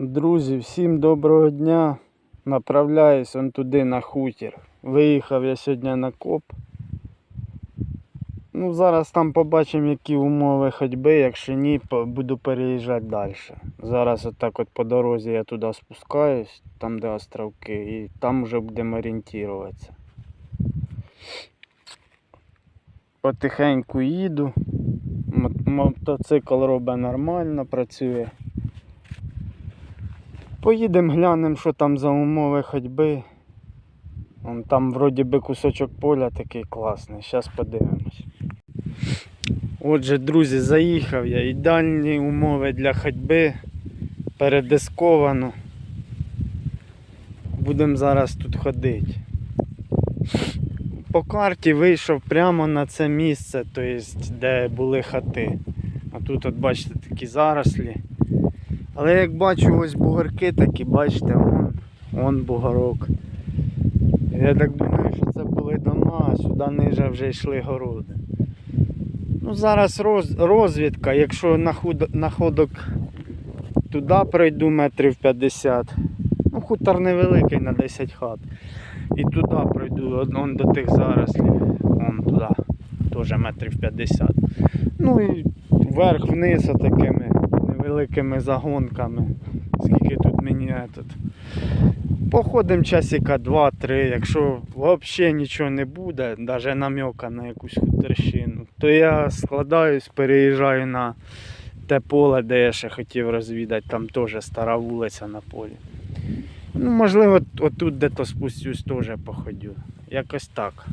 Друзі, всім доброго дня. Направляюсь он туди на хутір. Виїхав я сьогодні на коп. Ну, зараз там побачимо, які умови ходьби. Якщо ні, буду переїжджати далі. Зараз отак от по дорозі я туди спускаюсь, там де островки, і там вже будемо орієнтуватися. Потихеньку їду. Мотоцикл робить нормально, працює. Поїдемо глянемо, що там за умови ходьби. Вон там вроді би кусочок поля такий класний. Зараз подивимось. Отже, друзі, заїхав я. Ідеальні умови для ходьби. Передисковано. Будемо зараз тут ходити. По карті вийшов прямо на це місце, тобто, де були хати. А тут, от бачите, такі зарослі. Але як бачу, ось бугорки такі, бачите, вон, вон бугорок. Я так думаю, що це були дома, а сюди ниже вже йшли городи. Ну, зараз роз, розвідка, якщо на, худ, на ходок туди пройду метрів 50. Ну, хутор невеликий на 10 хат. І туди пройду, он до тих зарослів, вон туди, теж метрів 50. Ну і вверх-вниз такими невеликими загонками. Скільки тут мені этот. Походимо часика 2-3, якщо взагалі нічого не буде, навіть намека на якусь хуторщину, то я складаюсь, переїжджаю на те поле, де я ще хотів розвідати, там теж стара вулиця на полі. Ну, можливо, отут де-то спустюсь, теж походю. Якось так.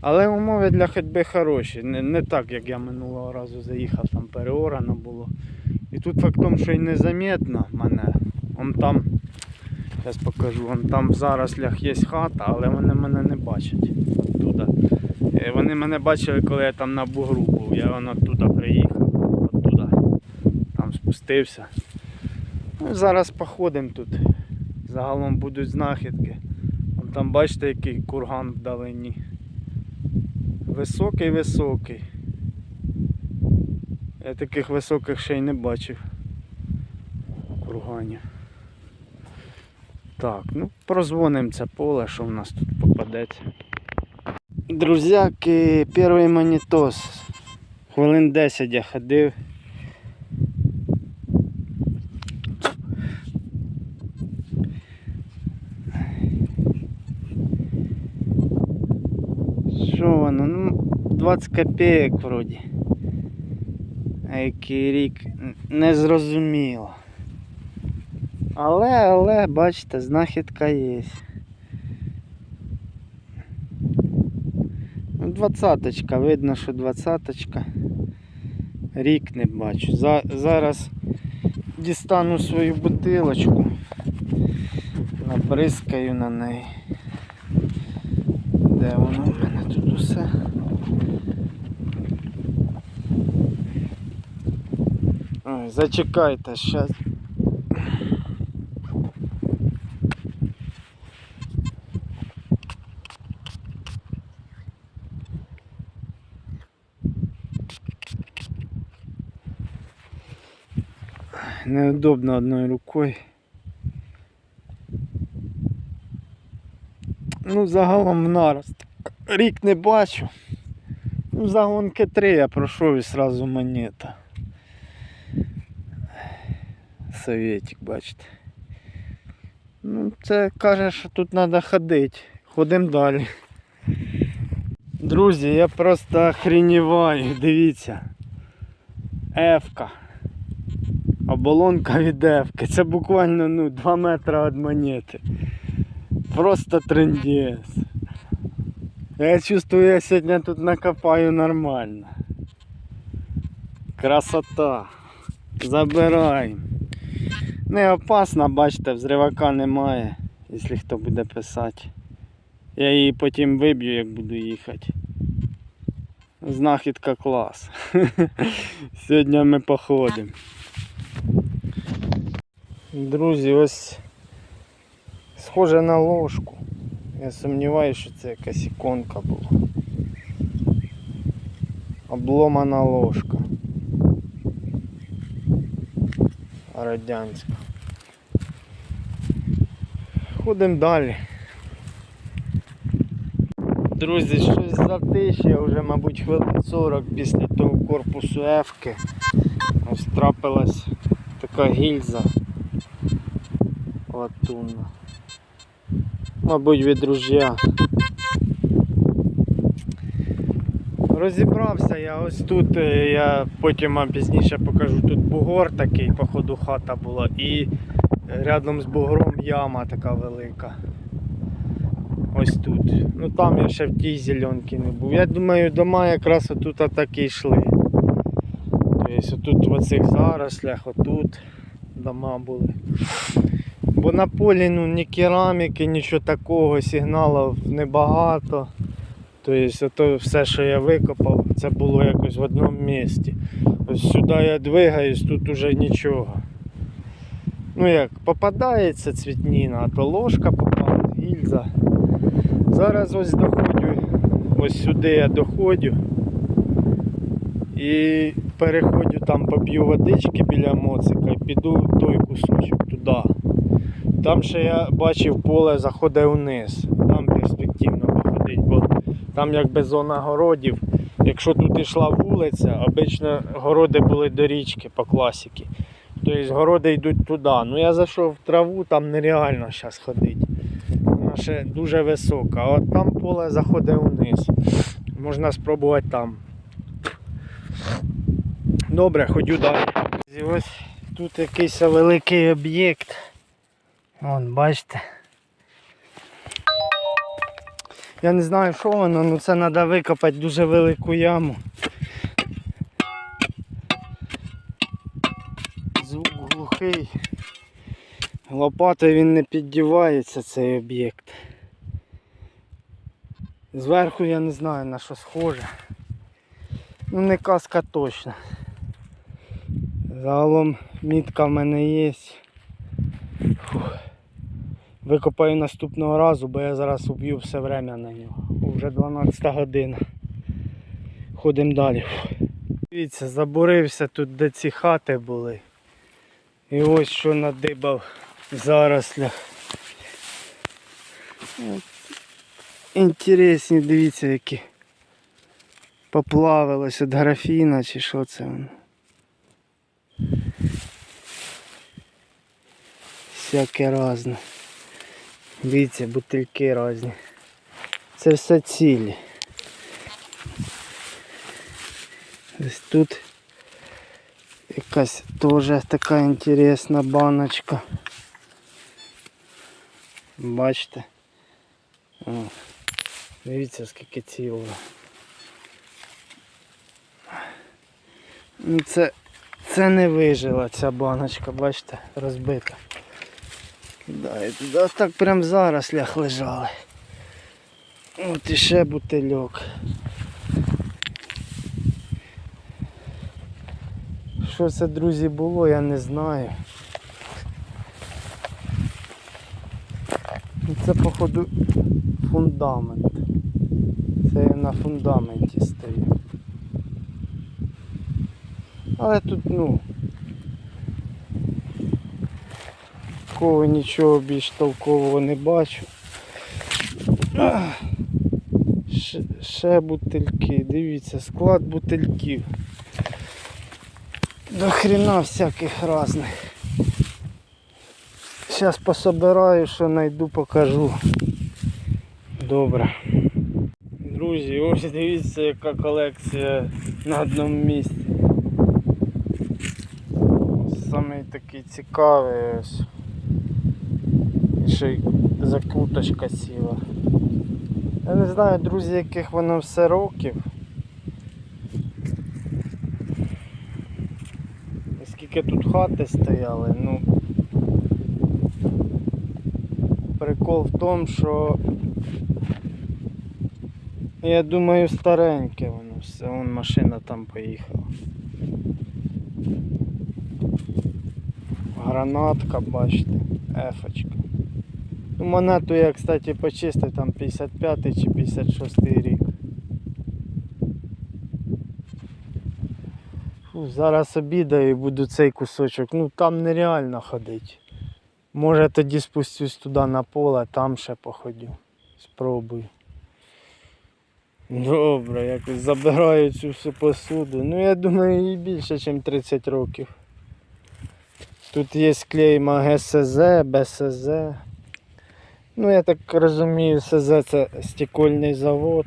Але умови для ходьби хороші. Не, не так, як я минулого разу заїхав, там переорано було. І тут факт в тому, що й незаметно мене. Он там, зараз покажу, он там в зарослях є хата, але вони мене не бачать оттуда. Е, Вони мене бачили, коли я там на бугру був. Я вон оттуда приїхав, оттуда. Там спустився. Ну, зараз походимо тут. Загалом будуть знахідки. Вон там бачите, який курган вдалині. Високий, високий. Я таких високих ще й не бачив. Курганів. Так, ну прозвонимо це поле, що в нас тут попадеться. Друзяки, перший монітос. Хвилин 10 я ходив. Що воно? Ну, 20 копійок вроді. А який рік не зрозуміло. Але, але, бачите, знахідка є. Ну, двадцяточка, видно, що двадцяточка. Рік не бачу. За, зараз дістану свою бутилочку. Набризкаю на неї. Де воно в мене тут усе? Ой, зачекайте, щас. Неудобно одною рукою. Ну, загалом нарост. Рік не бачу. Ну, загонки три я пройшов і сразу монета. Советик, бачите. Ну, це каже, що тут треба ходити. Ходимо далі. Друзі, я просто охреніваю, дивіться. Ефка. Оболонка від Ефки. Це буквально ну, 2 метри від монети. Просто трендець. Я чувствую, я сьогодні тут накопаю нормально. Красота. Забираємо. Не опасно, бачите, взривака немає, якщо хто буде писати. Я її потім виб'ю, як буду їхати. Знахідка клас. Сьогодні ми походимо. Друзі, ось схоже на ложку. Я сумніваюся, що це якась іконка була. Обломана ложка. Радянська. Ходимо далі. Друзі, щось затишє, вже, мабуть, хвилин 40 після того корпусу Ефки. Ось трапилась така гільза латунна. Мабуть, від ружья. Розібрався я ось тут, е, я потім вам пізніше покажу, тут бугор такий, походу хата була, і рядом з бугром яма така велика. Ось тут. Ну там я ще в тій зеленці не був. Я думаю, дома якраз отут так і йшли. Тобто отут в оцих зарослях, отут дома були. Бо на полі ну, ні кераміки, нічого такого, сигналів небагато. Тобто ото все, що я викопав, це було якось в одному місці. Ось сюди я двигаюсь, тут уже нічого. Ну як, попадається цвітніна, а то ложка попала, гільза. Зараз ось доходжу, ось сюди я доходжу і переходжу там поп'ю водички біля моцика і піду той кусочок туди. Там ще я бачив поле заходить вниз. Там перспективно походить, бо там якби зона городів. Якщо тут йшла вулиця, обично городи були до річки по класіки. Тобто городи йдуть туди. Ну я зайшов в траву, там нереально зараз ходити. Вона ще дуже висока. А от там поле заходить вниз. Можна спробувати там. Добре, ходю далі. Ось тут якийсь великий об'єкт. Вон, бачите. Я не знаю, що воно, але це треба викопати дуже велику яму. Звук глухий. Лопатою він не піддівається цей об'єкт. Зверху я не знаю на що схоже. Ну не каска точно. Загалом мітка в мене є. Фух. Викопаю наступного разу, бо я зараз уб'ю все время на нього. Вже 12 година. Ходимо далі. Дивіться, забурився тут, де ці хати були. І ось що надибав в зарослях. Інтересні, дивіться, які поплавилось від графіна чи що це воно. Всяке разне. Дивіться, бутильки різні. Це все цілі. Ось тут якась теж така інтересна баночка. Бачите? О, дивіться скільки цілого. Ну це, це не вижила ця баночка, бачите, розбита. Да, і туди так прям в зарослях лежали. От іще бутильок. Що це, друзі, було, я не знаю. Ну, Це, походу, фундамент. Це я на фундаменті стою. Але тут, ну, такого нічого більш толкового не бачу. Ще, ще бутильки, дивіться, склад бутильків. До хрена всяких різних. Зараз пособираю, що знайду, покажу. Добре. Друзі, ось дивіться, яка колекція на одному місці. Самий такий цікавий ось. Й закруточка ціла. Я не знаю, друзі, яких воно все років. І скільки тут хати стояли, ну. Прикол в тому, що я думаю стареньке воно все, вон машина там поїхала. Гранатка, бачите, ефочка. Ну, монету я, кстати, почистив там 55 чи 56 рік. Фу, зараз обідаю і буду цей кусочок. Ну там нереально ходити. Може тоді спустюсь туди на поле, там ще походю. Спробую. Добре, якось забираю цю всю посуду. Ну я думаю їй більше, ніж 30 років. Тут є клейма ГСЗ, БСЗ. Ну я так розумію, СЗ це стекольний завод,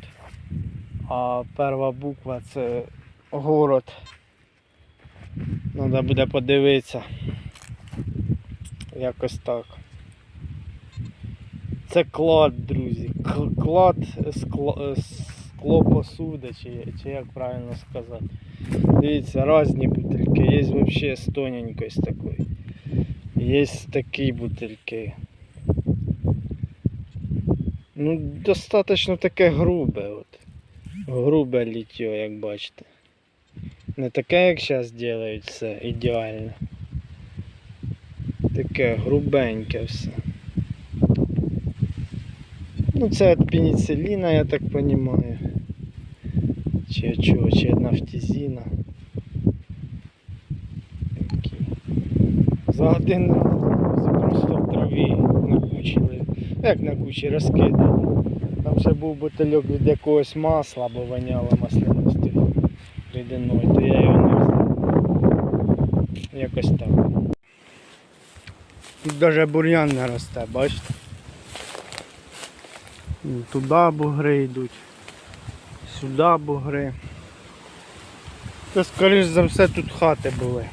а перша буква це город. Треба буде подивитися. Якось так. Це клад, друзі. Клад скло, клопосуди, чи, чи як правильно сказати. Дивіться, різні бутильки. Є взагалі з тоненької з такої. Є такі бутильки. Ну, достатньо таке грубе. От. Грубе ліття, як бачите. Не таке, як зараз роблять все ідеально. Таке грубеньке все. Ну це від пеніциліна, я так розумію. Чи чого, чи нафтізіна. За годину просто в траві накучили. Як на кучі розкидали. Там ще був бутильок від якогось масла, бо воняло маслянистою рідиною, то я його не взяв. Якось так. Тут навіть бур'ян не росте, бачите? Туди бугри йдуть, сюди бугри. Це скоріш за все тут хати були.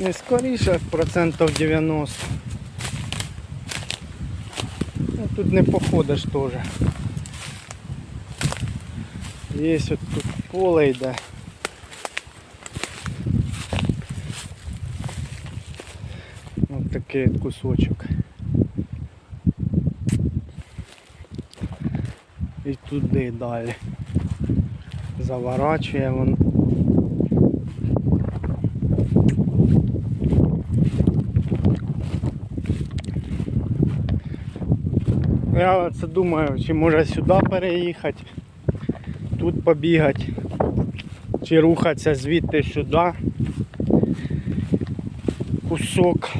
Не скоріше, процентів 90. Ну, тут не походиш теж. Є от тут поле йде. Ось такий от кусочок. І туди далі. Заворачує воно. Я це думаю, чи може сюди переїхати, тут побігати, чи рухатися звідти сюди. Кусок.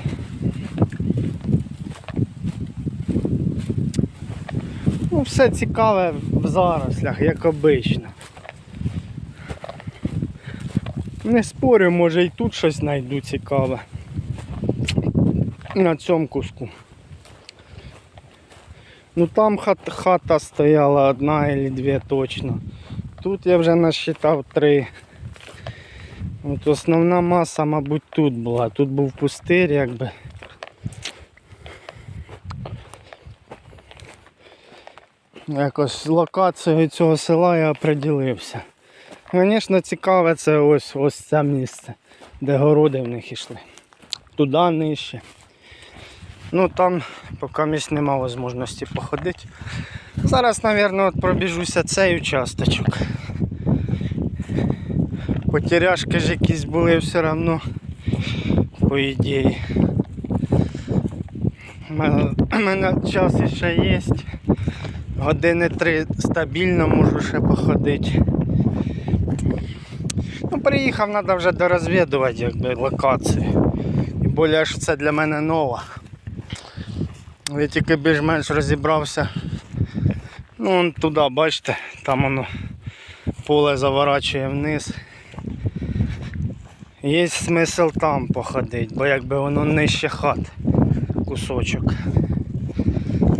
Ну, все цікаве в зарослях, як обично. Не спорю, може і тут щось знайду цікаве. На цьому куску. Ну там хат, хата стояла одна или дві точно. Тут я вже насчитав три. От основна маса, мабуть, тут була. Тут був пустир якби. Якось локацією цього села я оприділився. Звісно, цікаве це ось ось це місце, де городи в них йшли. Туди нижче. Ну там поки місць нема можливості походити. Зараз, мабуть, пробіжуся цей участочок. Потеряшки ж якісь були все одно, по ідеї. У мене, час ще є. Години три стабільно можу ще походити. Ну, приїхав, треба вже дорозвідувати якби, локацію. І більше це для мене ново. Я тільки більш-менш розібрався. Ну вон туди, бачите, там воно поле заворачує вниз. Є смисл там походити, бо якби воно нижче хат кусочок.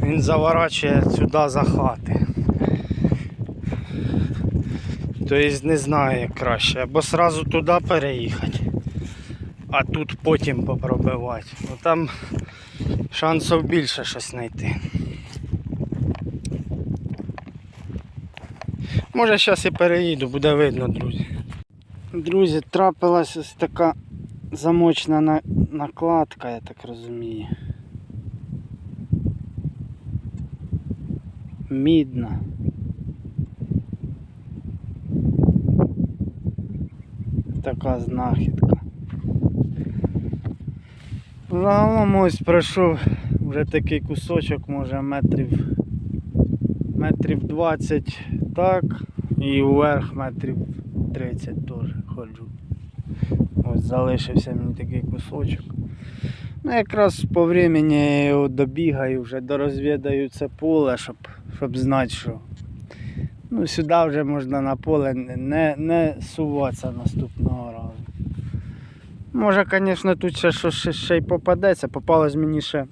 Він заворачує сюди за хати. Тобто не знаю як краще. Або сразу туди переїхати, а тут потім попробивати. Ну там шансів більше щось знайти. Може зараз і переїду, буде видно, друзі. Друзі, трапилась ось така замочна накладка, я так розумію. Мідна. Така знахідка. Загалом ось пройшов вже такий кусочок, може метрів метрів 20 так і вверх метрів 30 теж ходжу. Ось залишився мені такий кусочок. Ну, якраз по времени я його добігаю, вже дорозвідаю це поле, щоб, щоб знати, що ну, сюди вже можна на поле не, не, суватися наступного разу. Може, звісно, тут ще щось ще, ще й попадеться. Попалось мені ще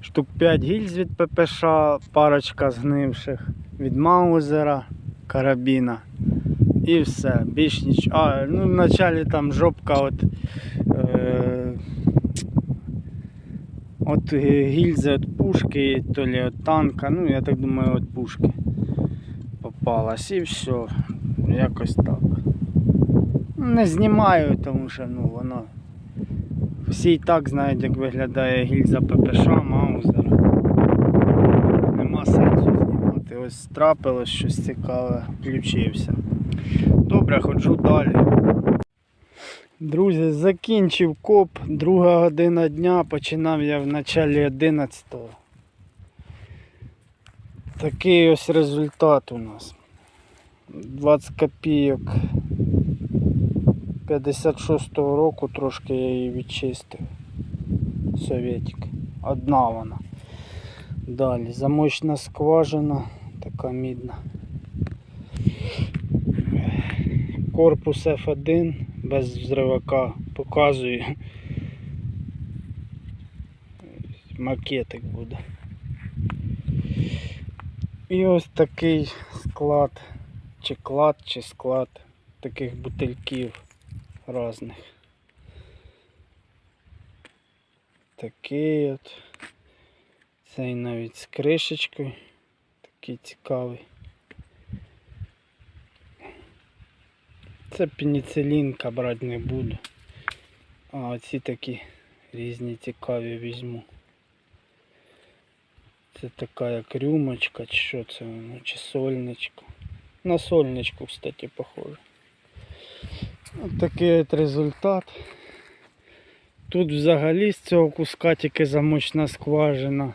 штук 5 гільз від ППШ, парочка згнивших від Маузера, карабіна. І все. Більш ніч. А, ну вначалі там жопка от. Е... От гільзи від пушки, то ли від танка, ну я так думаю, від пушки попалась і все. Якось так. Не знімаю, тому що ну воно. Всі і так знають, як виглядає гільза ППШ, Маузер. Нема сенсу знімати. Ось трапилось щось цікаве, включився. Добре, ходжу далі. Друзі, закінчив коп, друга година дня, починав я в началі 11-го. Такий ось результат у нас. 20 копійок 56-го року трошки я її відчистив. Совєтик. Одна вона. Далі замочна скважина, така мідна. Корпус F1 без взривака показую. Макетик буде. І ось такий склад, чи клад, чи склад таких бутильків різних. Такий от. Цей навіть з кришечкою. Такий цікавий. Це пеніцилінка брати не буду. А оці такі різні цікаві візьму. Це така як рюмочка, чи що це воно, чи сольничка. На сольничку, кстати, похоже. Ось такий от результат. Тут взагалі з цього куска тільки замочна скважина.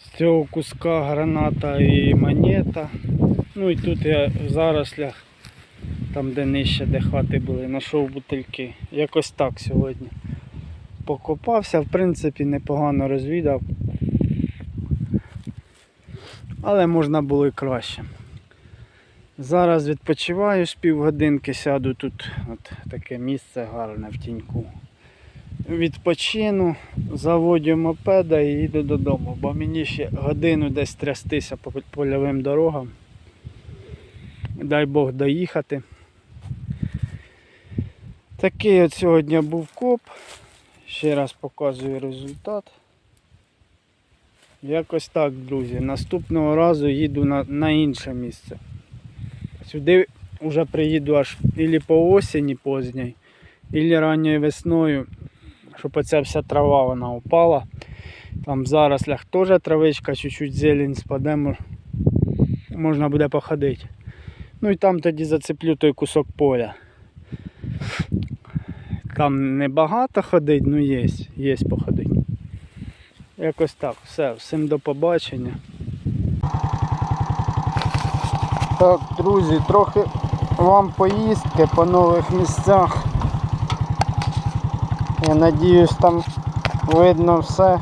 З цього куска граната і монета. Ну і тут я в зарослях, там де нижче, де хати були, знайшов бутильки. Якось так сьогодні. Покопався, в принципі, непогано розвідав. Але можна було і краще. Зараз відпочиваю з півгодинки, сяду тут от таке місце гарне в тіньку. Відпочину, заводю мопеда і їду додому, бо мені ще годину десь трястися по польовим дорогам. Дай Бог доїхати. Такий от сьогодні був коп. Ще раз показую результат. Якось так, друзі. Наступного разу їду на, на інше місце. Сюди вже приїду аж ілі по осені поздній, ілі ранньою весною, щоб оця вся трава вона упала. Там в зарослях теж травичка, чуть-чуть зелень спаде, можна буде походити. Ну і там тоді зацеплю той кусок поля. Там не багато ходить, ну є, є походить. Якось так, все, всім до побачення. Так, друзі, трохи вам поїздки по нових місцях. Я надіюсь там видно все.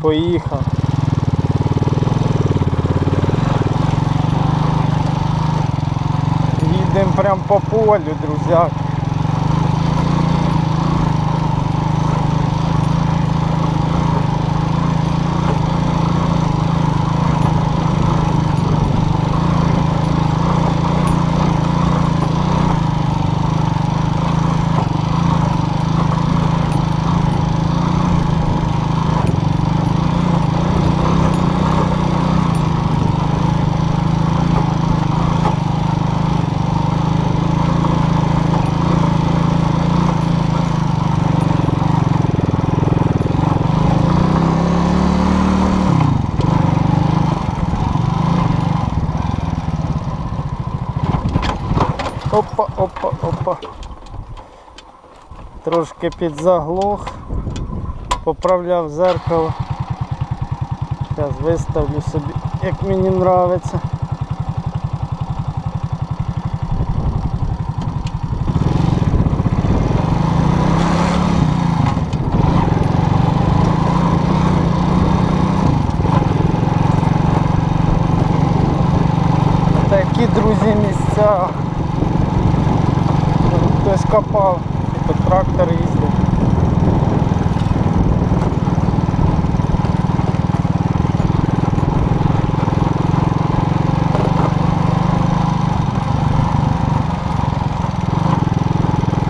Поїхав. Їдемо прямо по полю, друзяки. опа, опа, опа. Трошки підзаглох, поправляв зеркало. Зараз виставлю собі, як мені нравиться. Такі друзі місця копав, і тут трактор їздив.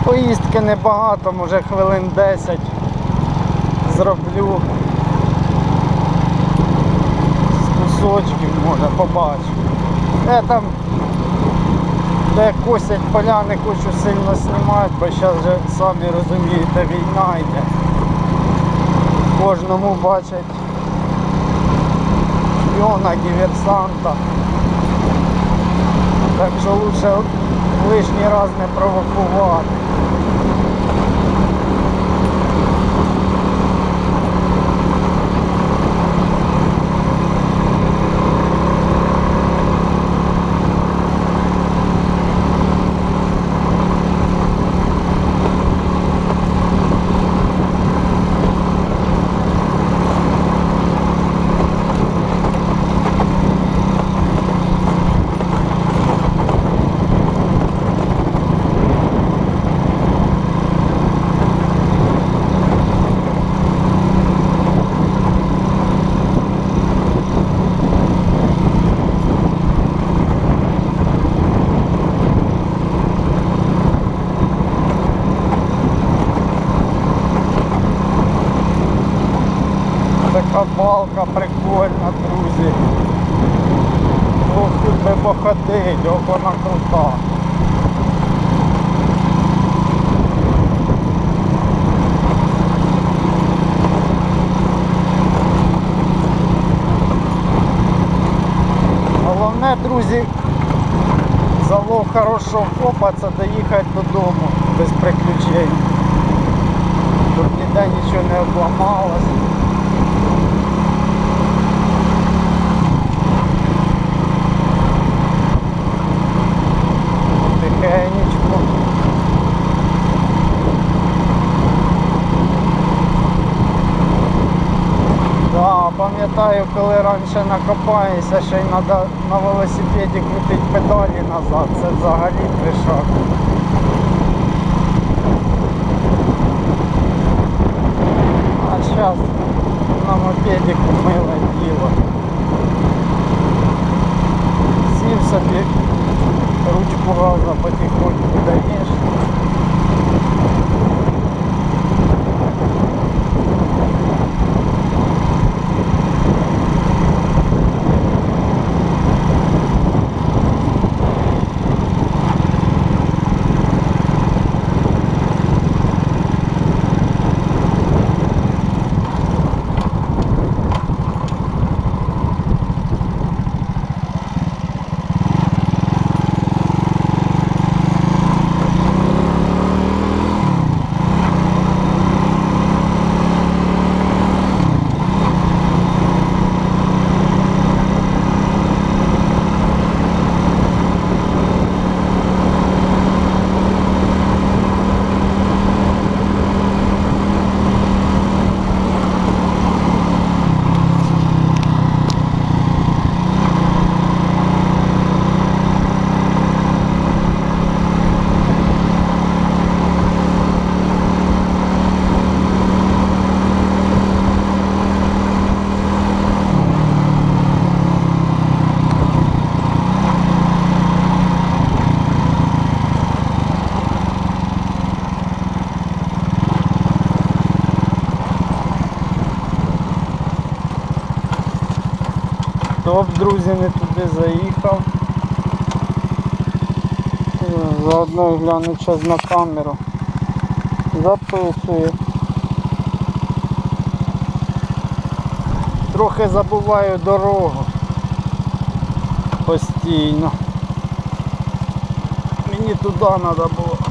Поїздки небагато, може хвилин 10 зроблю з кусочків, може побачу. Я там де косять поля не хочу сильно знімати, бо зараз вже самі розумієте, війна йде. Кожному бачать шпіона, диверсанта. Так що лучше лишній раз не провокувати. Така прикольна, друзі. Ох, тут би походить, ох вона крута. Головне, друзі, залог хорошого фопа це доїхати додому без приключень. Тут ніде нічого не обламалось. Тихенечко. Да, пам'ятаю, коли раніше накопаєшся, ще й треба на велосипеді крутити педалі назад. Це взагалі пришак. А зараз на мопедику миле діло. Сів собі ручку газа потихоньку даєш. Топ, друзі, не туди заїхав. Заодно гляну час на камеру. Записую. Трохи забуваю дорогу. Постійно. Мені туди треба було.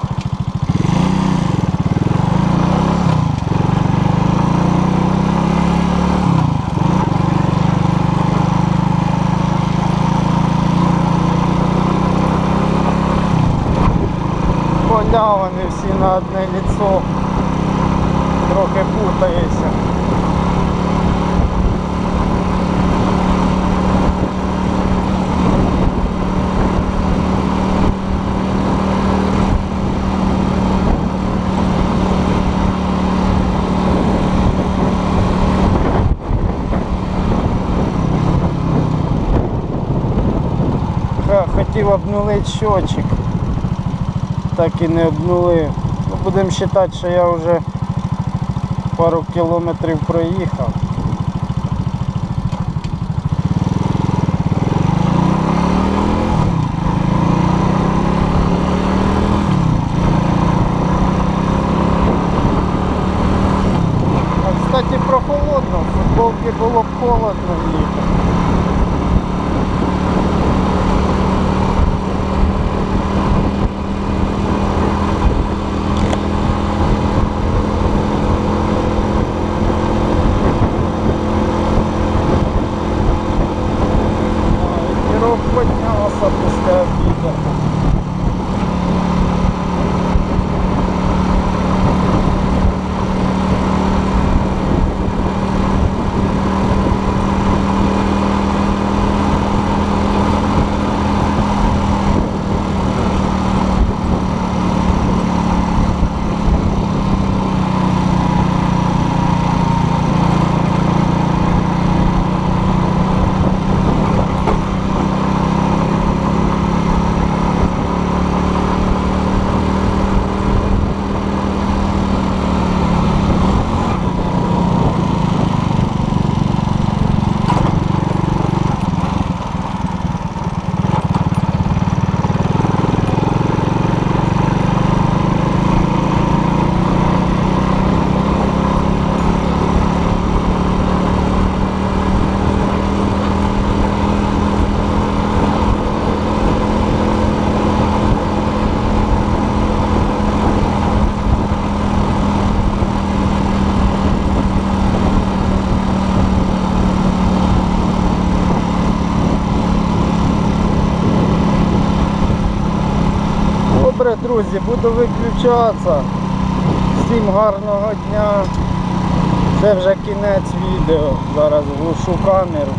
всі на одне лицо трохи путається. Хотів обнулити щочик. Так і не обнулив. Ну, будемо вважати, що я вже пару кілометрів проїхав. up the stuff, виключатися. Всім гарного дня. Це вже кінець відео. Зараз глушу камеру.